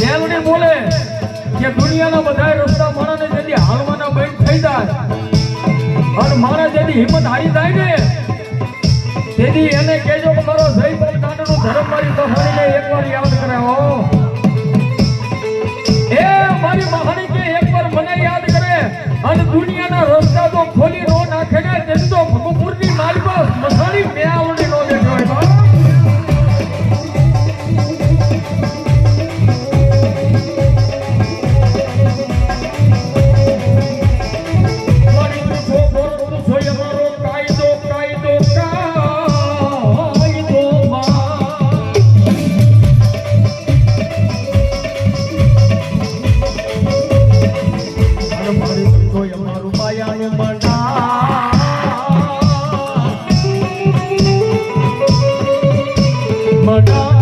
મેલડી બોલે કે દુનિયાના બધા રસ્તા મારાને જેથી હાલવાના બંધ થઈ જાય. અને મારા જેથી હિંમત હારી જાય ને, તેથી એને કહેજો કે મારો જય બલિદાનનું ધર્મ મારી કહાણીને એકવાર યાદ કરાવો. એ મારી કહાણી કે એકવાર મને યાદ કરે અને દુનિયાના રસ્તા તો ખોલી રો નાખે ને કોઈ અમારું પાયાનું મંડા. મંડા